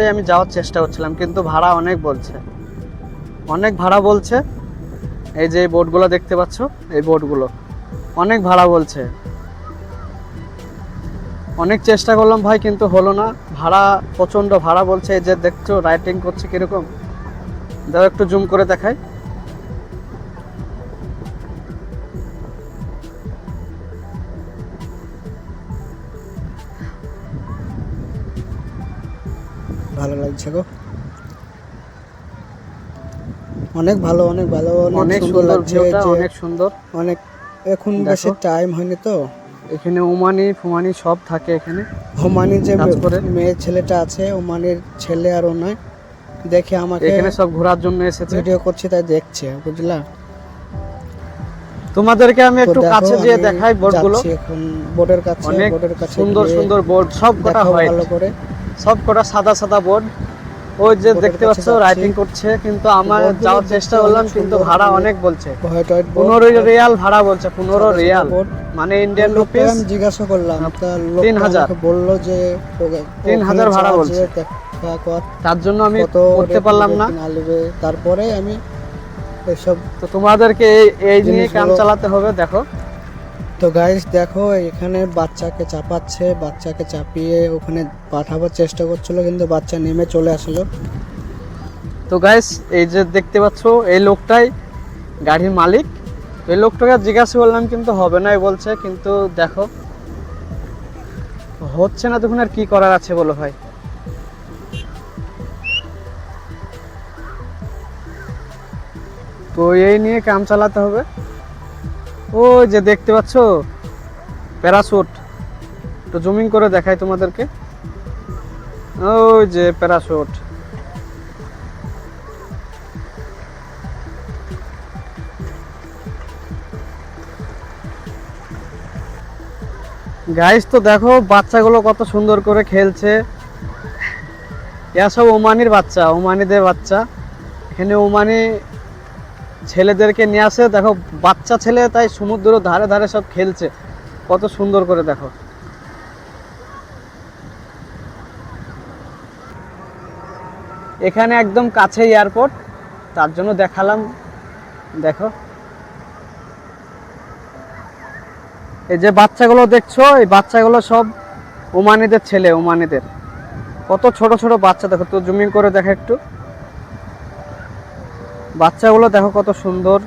আমি যাওয়ার চেষ্টা করছিলাম, কিন্তু ভাড়া অনেক বলছে। অনেক ভাড়া বলছে। এই যে বোটগুলো দেখতে পাচ্ছ, এই বোটগুলো অনেক ভাড়া বলছে। অনেক চেষ্টা করলাম ভাই, কিন্তু হলো না। ভাড়া, প্রচণ্ড ভাড়া বলছে। এই যে দেখছ রাইটিং করছে কীরকম? দাও একটু জুম করে দেখাই। ভালো লাগছে গো। অনেক ভালো অনেক ভালো অনেক সুন্দর লাগছে অনেক সুন্দর। অনেক এখন বেশি টাইম হয়নি তো। এখানে উমানি ফুমানি সব থাকে এখানে। ওমানি যে মেয়ে ছেলেটা আছে ওমানির ছেলে আর ও দেখে আমাকে এখানে সব ঘোরার জন্য এসেছে। ভিডিও করছি তাই দেখছে বুঝলা? তোমাদেরকে আমি একটু কাছে গিয়ে দেখাই বোর্ডগুলো এখন বোর্ডের কাছে বোর্ডের কাছে সুন্দর সুন্দর বোর্ড সব কটা হোয়াইট ভালো করে। সব কটা সাদা সাদা বোর্ড। ওই যে দেখতে পাচ্ছ রাইটিং করছে কিন্তু আমার যাওয়ার চেষ্টা করলাম কিন্তু ভাড়া অনেক বলছে। পনেরো রিয়াল ভাড়া বলছে পনেরো রিয়াল। মানে ইন্ডিয়ান রুপিস জিজ্ঞাসা করলাম তিন হাজার। বলল যে তিন হাজার ভাড়া বলছে। তার জন্য আমি করতে পারলাম না। তারপরে আমি এসব তো তোমাদেরকে এই এই নিয়ে কাম চালাতে হবে দেখো। তো গাইস দেখো, এখানে বাচ্চাকে চাপাচ্ছে, বাচ্চাকে চাপিয়ে ওখানে পাঠাবার চেষ্টা করছিল, কিন্তু বাচ্চা নেমে চলে আসলো। তো গাইস এই যে দেখতে পাচ্ছ, এই লোকটাই গাড়ির মালিক। এই লোকটাকে জিজ্ঞাসা করলাম, কিন্তু হবে না বলছে, কিন্তু দেখো, হচ্ছে না, তখন আর কি করার আছে বলো ভাই? তো এই নিয়ে কাম চালাতে হবে। ওই যে দেখতে পাচ্ছ? প্যারাশুট তো জুমিং করে দেখাই তোমাদেরকে। ওই যে প্যারাশুট গাইস তো দেখো বাচ্চাগুলো কত সুন্দর করে খেলছে। এরা সব ওমানির বাচ্চা, ওমানিদের বাচ্চা। এখানে ওমানি ছেলেদেরকে নিয়ে আসে, দেখো, বাচ্চা ছেলে, তাই সমুদ্র ধারে ধারে সব খেলছে। কত সুন্দর করে দেখো। এখানে একদম কাছে এয়ারপোর্ট, তার জন্য দেখালাম। দেখো। এই যে বাচ্চাগুলো দেখছ, এই বাচ্চাগুলো সব ওমানিদের ছেলে, ওমানিদের। কত ছোট ছোট বাচ্চা, দেখো, তো জুমিং করে দেখো একটু। বাচ্চাগুলো দেখো কত সুন্দর।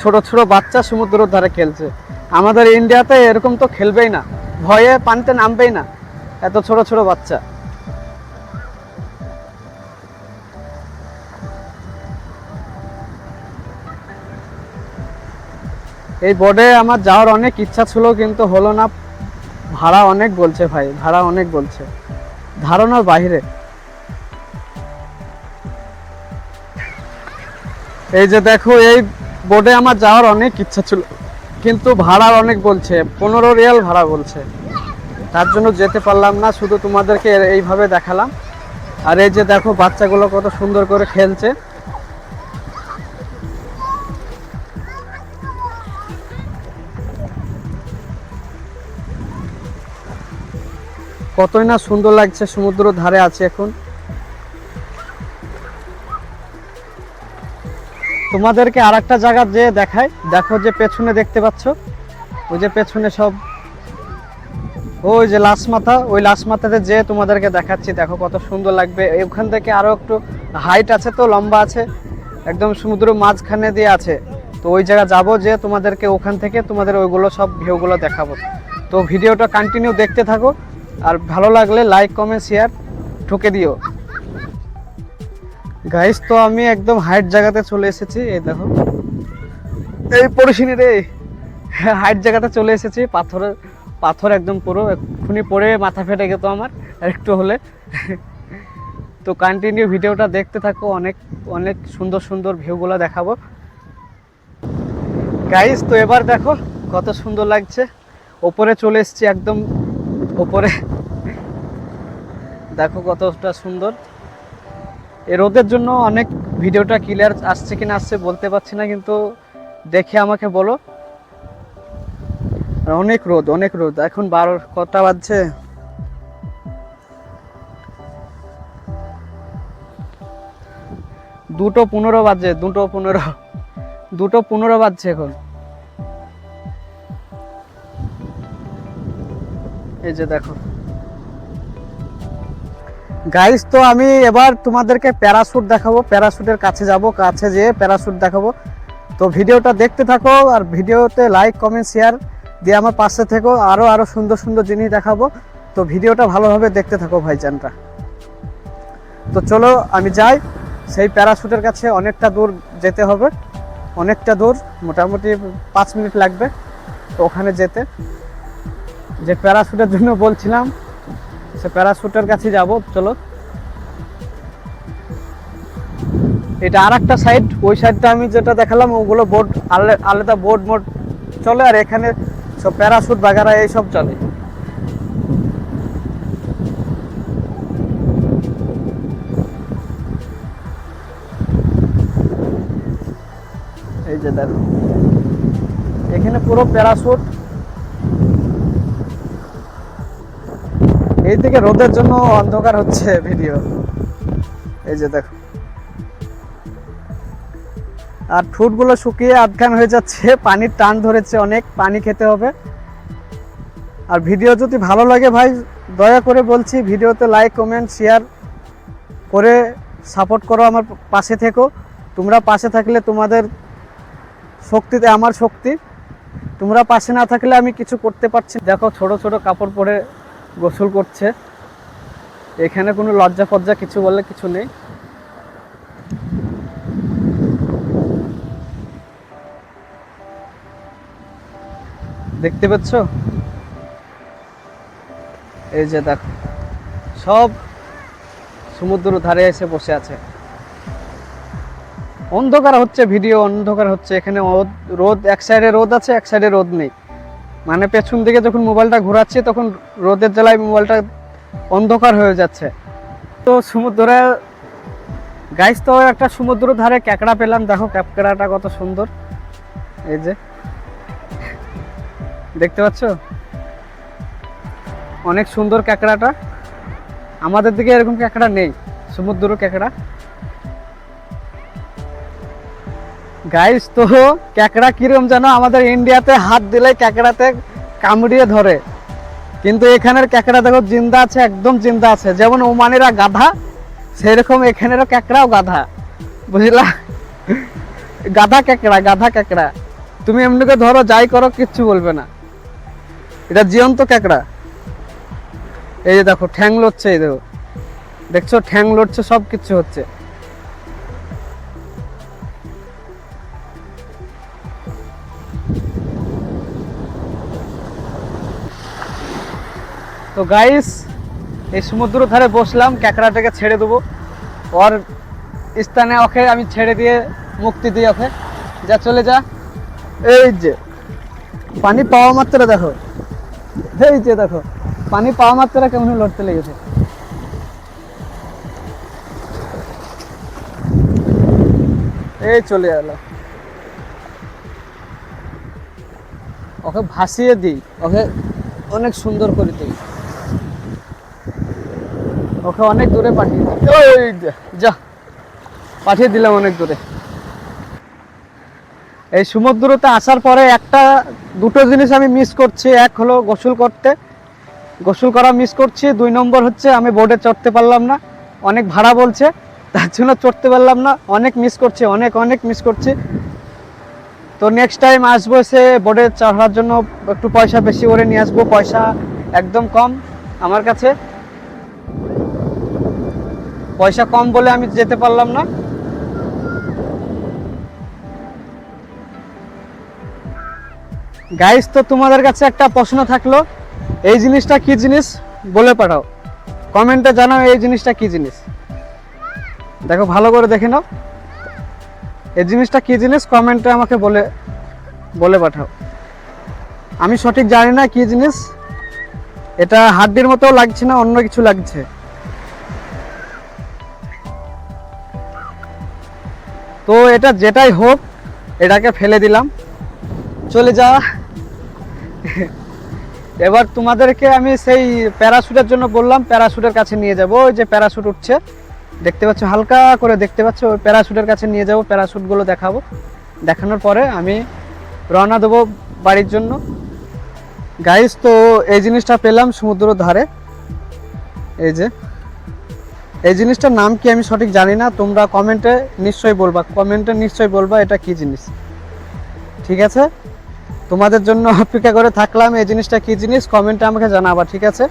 ছোট ছোট বাচ্চা সমুদ্রের ধারে খেলছে। আমাদের ইন্ডিয়াতে এরকম তো খেলবেই না। ভয়ে পানিতে নামবেই না। এত ছোট ছোট বাচ্চা। এই বোর্ডে আমার যাওয়ার অনেক ইচ্ছা ছিল, কিন্তু হলো না। ভাড়া অনেক বলছে ভাই, ভাড়া অনেক বলছে। ধারণার বাইরে। এই যে দেখো, এই বোর্ডে আমার যাওয়ার অনেক ইচ্ছা ছিল, কিন্তু ভাড়া অনেক বলছে, পনেরো রিয়াল ভাড়া বলছে। তার জন্য যেতে পারলাম না, শুধু তোমাদেরকে এইভাবে দেখালাম। আর এই যে দেখো, বাচ্চাগুলো কত সুন্দর করে খেলছে। কতই না সুন্দর লাগছে, সমুদ্র ধারে আছে এখন। তোমাদেরকে আর একটা জায়গা যে দেখায় দেখো যে পেছনে দেখতে পাচ্ছ? ওই যে পেছনে সব ওই যে লাশ মাথা ওই লাশ মাথাতে যে তোমাদেরকে দেখাচ্ছি, দেখো কত সুন্দর লাগবে। ওখান থেকে আরও একটু হাইট আছে তো, লম্বা আছে, একদম সমুদ্র মাঝখানে দিয়ে আছে। তো ওই জায়গা যাব যে তোমাদেরকে ওখান থেকে তোমাদের ওইগুলো সব ভিউগুলো দেখাবো। তো ভিডিওটা কন্টিনিউ দেখতে থাকো, আর ভালো লাগলে লাইক কমেন্ট শেয়ার ঠুকে দিও। গাইস তো আমি একদম হাইট জায়গাতে চলে এসেছি, এই দেখো। এই পড়িসিনি রে হাইট জায়গাতে চলে এসেছি, পাথরের পাথর একদম পুরো, এক্ষুনি পড়ে মাথা ফেটে গেত আমার একটু হলে। তো কন্টিনিউ ভিডিওটা দেখতে থাকো, অনেক অনেক সুন্দর সুন্দর ভিউগুলো দেখাবো। গাইস তো এবার দেখো, কত সুন্দর লাগছে। ওপরে চলে এসেছি একদম ওপরে। দেখো কতটা সুন্দর। রোদের জন্য অনেক ভিডিওটা ক্লিয়ার আসছে কিনা আসছে বলতে পারছি না, কিন্তু দেখে আমাকে বলো। অনেক রোদ অনেক রোদ। এখন বারো, কটা বাজছে? দুটো পনেরো বাজে, দুটো পনেরো দুটো পনেরো বাজছে এখন। এই যে দেখো। গাইস তো আমি এবার তোমাদেরকে প্যারাশুট দেখাবো। প্যারাশুটের কাছে যাব, কাছে যেয়ে প্যারাশুট দেখাবো। তো ভিডিওটা দেখতে থাকো আর ভিডিওতে লাইক কমেন্ট শেয়ার দিয়ে আমার পাশে থেকো। আরও আরও সুন্দর সুন্দর জিনিস দেখাবো। তো ভিডিওটা ভালোভাবে দেখতে থাকো ভাইজানরা। তো চলো, আমি যাই। সেই প্যারাশুটের কাছে অনেকটা দূর যেতে হবে। অনেকটা দূর, মোটামুটি পাঁচ মিনিট লাগবে তো ওখানে যেতে। যে প্যারাশুটের জন্য বলছিলাম সে প্যারাশুটের কাছে যাব, চলো। এটা আর একটা সাইড ওই সাইডটা আমি যেটা দেখালাম, ওগুলো বোর্ড আলাদা বোর্ড মোড চলে, আর এখানে সব প্যারাসুট বাগারা এইসব চলে। এই যে দেখো। এখানে পুরো প্যারাশুট এই থেকে রোদের জন্য অন্ধকার হচ্ছে ভিডিও। এই যে দেখো। আর ঠুটগুলো শুকিয়ে আধখান হয়ে যাচ্ছে, পানির টান ধরেছে অনেক, পানি খেতে হবে। আর ভিডিও যদি ভালো লাগে ভাই, দয়া করে বলছি ভিডিওতে লাইক, কমেন্ট, শেয়ার করে সাপোর্ট করো আমার পাশে থেকো। তোমরা পাশে থাকলে তোমাদের শক্তিতে, আমার শক্তি। তোমরা পাশে না থাকলে আমি কিছু করতে পারছি দেখো ছোট ছোট কাপড় পরে গোসল করছে। এখানে কোনো লজ্জা ফজ্জা কিছু বললে কিছু নেই। দেখতে পাচ্ছ? এই যে দেখো, সব সমুদ্র ধারে এসে বসে আছে। অন্ধকার হচ্ছে, ভিডিও অন্ধকার হচ্ছে। এখানে রোদ এক সাইডে রোদ আছে, এক সাইডে রোদ নেই। মানে পেছন দিকে যখন মোবাইলটা ঘোরাচ্ছি, তখন রোদের জ্বালায় মোবাইলটা অন্ধকার হয়ে যাচ্ছে। তো সমুদ্রে গাইস তো একটা সমুদ্র ধারে ক্যাকড়া পেলাম। দেখো, ক্যাকড়াটা কত সুন্দর। এই যে। দেখতে পাচ্ছ? অনেক সুন্দর ক্যাকড়াটা। আমাদের দিকে এরকম ক্যাকড়া নেই। সমুদ্র ক্যাকড়া। গাইস তো ক্যাকড়া কিরম যেন আমাদের ইন্ডিয়াতে হাত দিলে ক্যাকড়াতে কামড়িয়ে ধরে। কিন্তু এখানের ক্যাকড়া দেখো, জিন্দা আছে, একদম জিন্দা আছে। যেমন ওমানিরা গাধা, সেরকম এখানেরও ক্যাকড়াও গাধা। বুঝলা? গাধা ক্যাকড়া গাধা ক্যাকড়া। তুমি এমনিকে ধরো, যাই করো, কিচ্ছু বলবে না। এটা জীবন্ত ক্যাকড়া। এই যে দেখো, ঠ্যাং লড়ছে, এই দেখো। দেখছ, ঠ্যাং লড়ছে সব কিছু হচ্ছে। তো গাইস এই সমুদ্র ধারে বসলাম ক্যাকড়াটাকে ছেড়ে দেবো। ওর স্থানে ওকে আমি ছেড়ে দিয়ে মুক্তি দিই ওকে। যা, চলে যা। এই যে, পানি পাওয়া মাত্র দেখো। এই যে দেখো, পানি পাওয়া মাত্র কেমন লড়তে লেগেছে। এই চলে গেল ওকে ভাসিয়ে দিই, ওকে অনেক সুন্দর করে দিই। ওকে অনেক দূরে পাঠিয়ে ওই যা পাঠিয়ে দিলাম অনেক দূরে। এই সমুদ্রতে আসার পরে একটা, দুটো জিনিস আমি মিস করছি। এক হলো গোসল করতে। গোসল করা মিস করছি। দুই নম্বর হচ্ছে আমি বোর্ডে চড়তে পারলাম না। অনেক ভাড়া বলছে। তার জন্য চড়তে পারলাম না। অনেক মিস করছি, অনেক অনেক মিস করছি। তো নেক্সট টাইম আসব সে বোর্ডে চড়ার জন্য একটু পয়সা বেশি করে নিয়ে আসব। পয়সা একদম কম আমার কাছে। পয়সা কম বলে আমি যেতে পারলাম না। গাইস তো তোমাদের কাছে একটা প্রশ্ন থাকল, এই জিনিসটা কি জিনিস? বলে পাঠাও। কমেন্টে জানাও এই জিনিসটা কি জিনিস। দেখো, ভালো করে দেখে নাও। এই জিনিসটা কি জিনিস? কমেন্টে আমাকে বলে বলে পাঠাও। আমি সঠিক জানি না কি জিনিস। এটা হাড্ডির মতো লাগছে না, অন্য কিছু লাগছে। তো এটা যেটাই হোক, এটাকে ফেলে দিলাম। চলে যা। এবার তোমাদেরকে আমি সেই প্যারাশুটের জন্য বললাম, প্যারাশুটের কাছে নিয়ে যাব। ওই যে প্যারাশুট উঠছে, দেখতে পাচ্ছ, হালকা করে দেখতে পাচ্ছ, ওই প্যারাশুটের কাছে নিয়ে যাব, প্যারাশুটগুলো দেখাবো। দেখানোর পরে আমি রওনা দেবো বাড়ির জন্য। গাইস তো এই জিনিসটা পেলাম সমুদ্র ধারে এই যে। এই জিনিসটার নাম কি আমি সঠিক জানি না? তোমরা কমেন্টে নিশ্চয়ই বলবা। কমেন্টে নিশ্চয়ই বলবা এটা কি জিনিস। ঠিক আছে? তোমাদের জন্য অপেক্ষা করে থাকলাম এই জিনিসটা কি জিনিস? কমেন্টে আমাকে জানাবা, ঠিক আছে?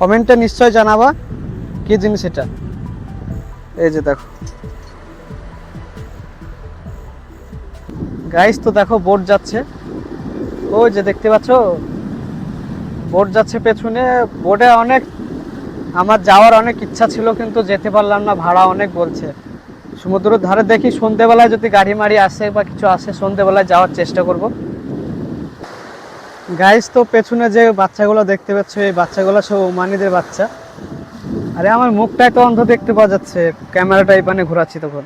কমেন্টে নিশ্চয় জানাবা কি জিনিস এটা। এই যে দেখো। গাইস তো দেখো বোট যাচ্ছে। ওই যে দেখতে পাচ্ছ? বোট যাচ্ছে পেছনে। বোটে অনেক, আমার যাওয়ার অনেক ইচ্ছা ছিল, কিন্তু যেতে পারলাম না, ভাড়া অনেক বলছে। সমুদ্রের ধারে দেখি সন্ধেবেলায় যদি গাড়ি মাড়ি আসে বা কিছু আসে, সন্ধেবেলায় যাওয়ার চেষ্টা করব। গাইস তো পেছনে যে বাচ্চাগুলো দেখতে পাচ্ছ, এই বাচ্চাগুলো সব ওমানিদের বাচ্চা। আরে, আমার মুখটাই তো অন্ধ দেখতে পাওয়া যাচ্ছে ক্যামেরাটা এই পানে ঘোরাচ্ছি তখন।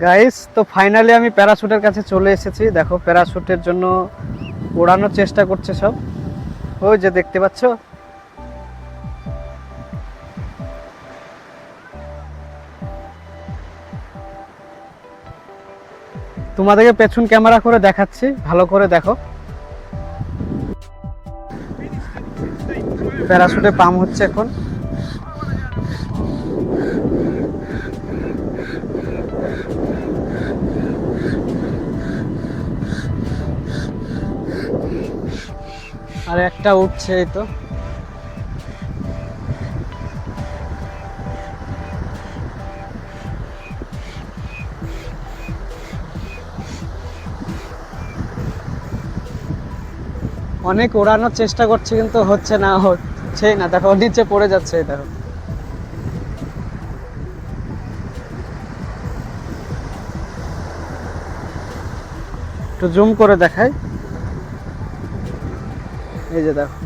গাইস তো ফাইনালি আমি প্যারাশুটের কাছে চলে এসেছি। দেখো প্যারাশুটের জন্য ওড়ানোর চেষ্টা করছে সব। ওই যে দেখতে পাচ্ছ? তোমাদেরকে পেছন ক্যামেরা করে দেখাচ্ছি। ভালো করে দেখো। প্যারাশুটে পাম হচ্ছে এখন। আর একটা উঠছে এই তো। অনেক ওড়ানোর চেষ্টা করছে কিন্তু হচ্ছে না হচ্ছে না। দেখো, নিচে পড়ে যাচ্ছে দেখো। একটু জুম করে দেখাই। এই যে দেখো।